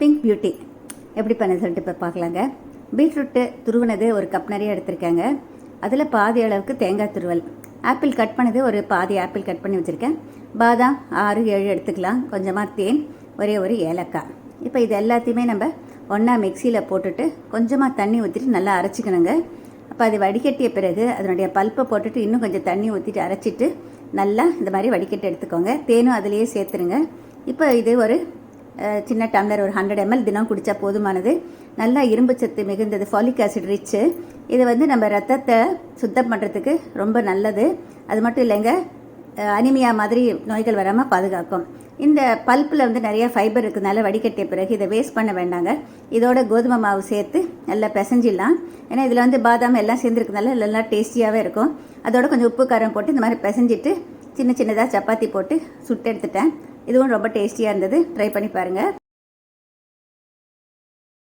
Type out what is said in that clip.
Pink beauty எப்படி பண்ண சொல்லிட்டு இப்போ பார்க்கலாங்க. பீட்ரூட்டு துருவினது ஒரு கப் நிறைய எடுத்திருக்கேங்க. அதில் பாதி அளவுக்கு தேங்காய் துருவல். ஆப்பிள் கட் பண்ணது ஒரு பாதி ஆப்பிள் கட் பண்ணி வச்சுருக்கேன். பாதாம் ஆறு ஏழு எடுத்துக்கலாம். கொஞ்சமாக தேன் ஒரே ஒரு ஏலக்காய். இப்போ இது எல்லாத்தையுமே நம்ம ஒன்றா மிக்சியில் போட்டுட்டு கொஞ்சமாக தண்ணி ஊற்றிட்டு நல்லா அரைச்சிக்கணுங்க. அப்போ அது வடிகட்டிய பிறகு அதனுடைய பல்ப்பை போட்டுட்டு இன்னும் கொஞ்சம் தண்ணி ஊற்றிட்டு அரைச்சிட்டு நல்லா இந்த மாதிரி வடிகட்டி எடுத்துக்கோங்க. தேனும் அதிலேயே சேர்த்துருங்க. இப்போ இது ஒரு சின்ன டம்ளர் ஒரு ஹண்ட்ரட் எம்எல் தினம் குடித்தா போதுமானது. நல்லா இரும்பு சத்து மிகுந்தது ஃபாலிக் ஆசிட் ரிச்சு இது வந்து நம்ம ரத்தத்தை சுத்தம் பண்ணுறதுக்கு ரொம்ப நல்லது. அது மட்டும் இல்லைங்க அனிமியா மாதிரி நோய்கள் வராமல் பாதுகாக்கும். இந்த பல்ப்பில் வந்து நிறைய ஃபைபர் இருக்கிறதுனால வடிகட்டிய பிறகு இதை வேஸ்ட் பண்ண வேண்டாங்க. இதோட கோதுமை மாவு சேர்த்து நல்லா பிசைஞ்சிடலாம். ஏன்னா இதில் வந்து பாதாம் எல்லாம் சேர்ந்துருக்கனால நல்லா டேஸ்டியாகவே இருக்கும். அதோட கொஞ்சம் உப்பு காரம் போட்டு இந்த மாதிரி பிசைஞ்சிட்டு சின்ன சின்னதாக சப்பாத்தி போட்டு சுட்டு எடுத்துட்டேன். இதுவும் ரொம்ப டேஸ்டியாக இருந்தது. ட்ரை பண்ணி பாருங்கள்